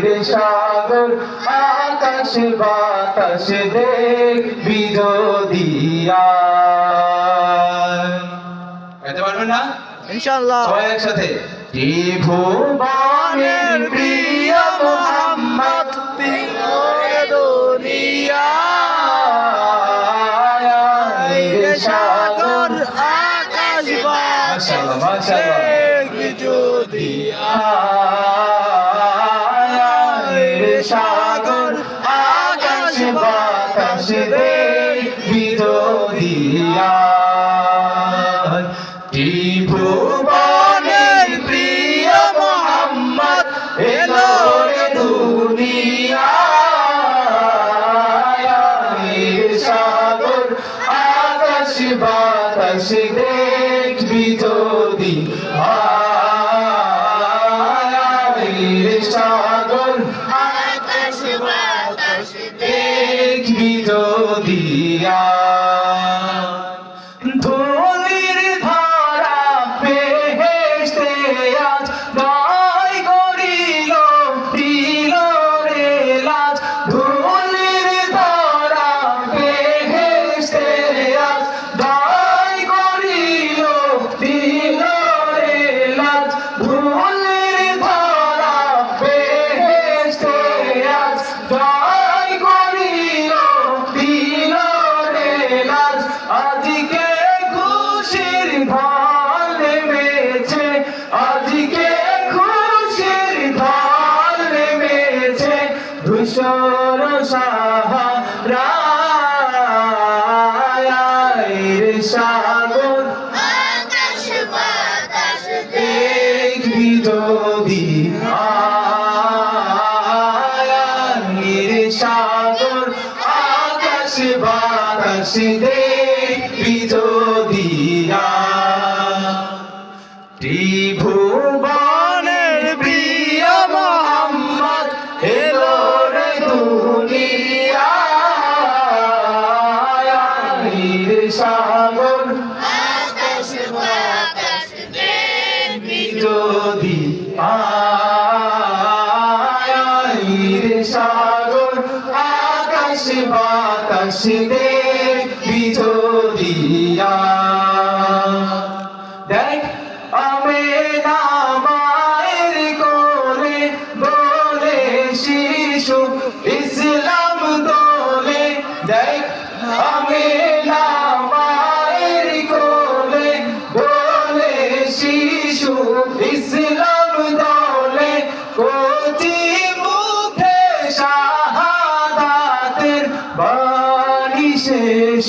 রে সাগর আকাশ বাতাস দেখবি যদি আয়। গাইতে পারবেন না? ইনশাআল্লাহ। সবাই একসাথে। ত্রিভুবনের প্রিয় মোহাম্মদ সাগর আকাশ যদি সাগর, আকাশ, বাতাস দেখবি যদি আয়। ত্রিভুবনের প্রিয় মোহাম্মদ এলো রে দুনিয়ায় সাগর, আকাশ, বাতাস দেখবি যদি বাতাস দেখবি যদি ত্রিভুবনের প্রিয় মোহাম্মদ এলো রে দুনিয়ায়। সাগর। যদি আকাশ বাতাস দেখবি যদি শেষ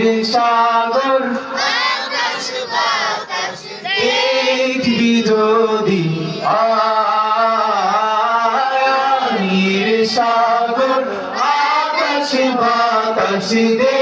রে সাগর। দেখবি যদি আয় সাগর। আকাশ বাতাস দেখবি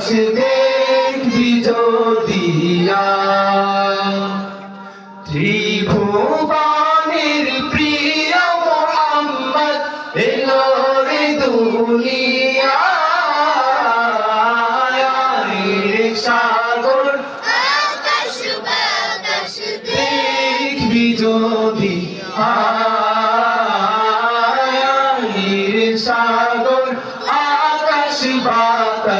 বাতাস দেখবি যদি